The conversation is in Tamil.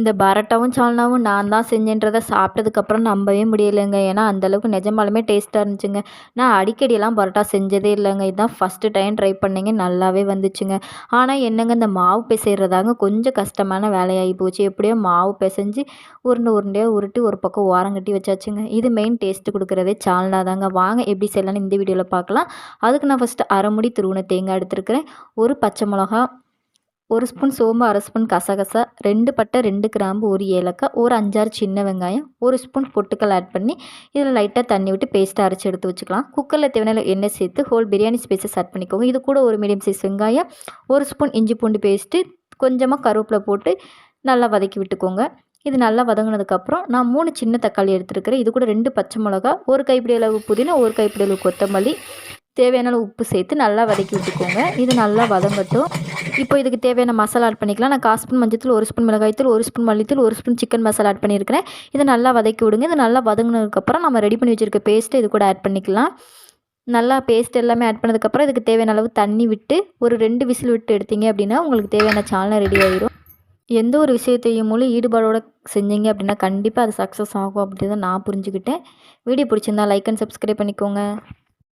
இந்த பரோட்டாவும் சால்னாவும் நான் தான் செஞ்சேன்றதை சாப்பிட்டதுக்கப்புறம் நம்பவே முடியலைங்க. ஏன்னா அந்தளவுக்கு நிஜமாலுமே டேஸ்ட்டாக இருந்துச்சுங்க. நான் அடிக்கடியெல்லாம் பரோட்டா செஞ்சதே இல்லைங்க. இதுதான் ஃபஸ்ட்டு டைம் ட்ரை பண்ணிங்க. நல்லாவே வந்துச்சுங்க. ஆனால் என்னங்க இந்த மாவு பிசைறதாங்க கொஞ்சம் கஷ்டமான வேலையாகி போச்சு. எப்படியோ மாவு பிசைஞ்சு உருண்டை உருண்டையாக உருட்டி ஒரு பக்கம் ஓரம் கட்டி வச்சாச்சுங்க. இது மெயின் டேஸ்ட்டு கொடுக்குறதே சால்னா தாங்க. வாங்க எப்படி செய்யலான்னு இந்த வீடியோவில் பார்க்கலாம். அதுக்கு நான் ஃபஸ்ட்டு அரை முடி தேங்காய் எடுத்துருக்கிறேன். ஒரு பச்சை மிளகா ஒரு ஸ்பூன் சோம்பு அரை ஸ்பூன் கசகசா ரெண்டு பட்டை ரெண்டு கிராம்பு ஒரு ஏலக்காய் ஒரு அஞ்சாறு சின்ன வெங்காயம் ஒரு ஸ்பூன் பொட்டுக்கல் ஆட் பண்ணி இதில் லைட்டாக தண்ணி விட்டு பேஸ்ட்டாக அரைச்சி எடுத்து வச்சுக்கலாம். குக்கரில் தேவையான எண்ணெய் சேர்த்து ஹோல் பிரியாணி ஸ்பைசஸ் ஆட் பண்ணிக்கோங்க. இது கூட ஒரு மீடியம் சைஸ் வெங்காயம் ஒரு ஸ்பூன் இஞ்சி பூண்டு பேஸ்ட்டு கொஞ்சமாக கருவேப்பிலை போட்டு நல்லா வதக்கி விட்டுக்கோங்க. இது நல்லா வதங்கினதுக்கப்புறம் நான் மூணு சின்ன தக்காளி எடுத்துருக்கிறேன். இது கூட ரெண்டு பச்சை மிளகா ஒரு கைப்பிடி அளவு புதினா ஒரு கைப்பிடி அளவு கொத்தமல்லி தேவையான உப்பு சேர்த்து நல்லா வதக்கி விட்டுக்கோங்க. இது நல்லா வதங்கட்டும். இப்போ இதுக்கு தேவையான மசாலா ஆட் பண்ணிக்கலாம். நான் கால் ஸ்பூன் மஞ்சத்தூள் ஒரு ஸ்பூன் மிளகாய்த்தூள் ஒரு ஸ்பூன் மல்லித்தூள் ஒரு ஸ்பூன் சிக்கன் மசாலா ஆட் பண்ணியிருக்கிறேன். இதை நல்லா வதக்கி விடுங்க. இது நல்லா வதங்கினதுக்கப்புறம் நம்ம ரெடி பண்ணி வச்சுருக்க பேஸ்ட்டு இது கூட ஆட் பண்ணிக்கலாம். நல்லா பேஸ்ட் எல்லாமே ஆட் பண்ணதுக்கப்புறம் இதுக்கு தேவையான அளவு தண்ணி விட்டு ஒரு ரெண்டு விசில் விட்டு எடுத்தீங்க அப்படின்னா உங்களுக்கு தேவையான சால்னா ரெடி ஆகிடும் எந்த ஒரு விஷயத்தையும் மூலம் ஈடுபாடோடு செஞ்சீங்க அப்படின்னா கண்டிப்பாக அது சக்ஸஸ் ஆகும் அப்படின்னு தான் நான் புரிஞ்சுக்கிட்டேன். வீடியோ பிடிச்சிருந்தா லைக் அண்ட் சப்ஸ்கிரைப் பண்ணிக்கோங்க.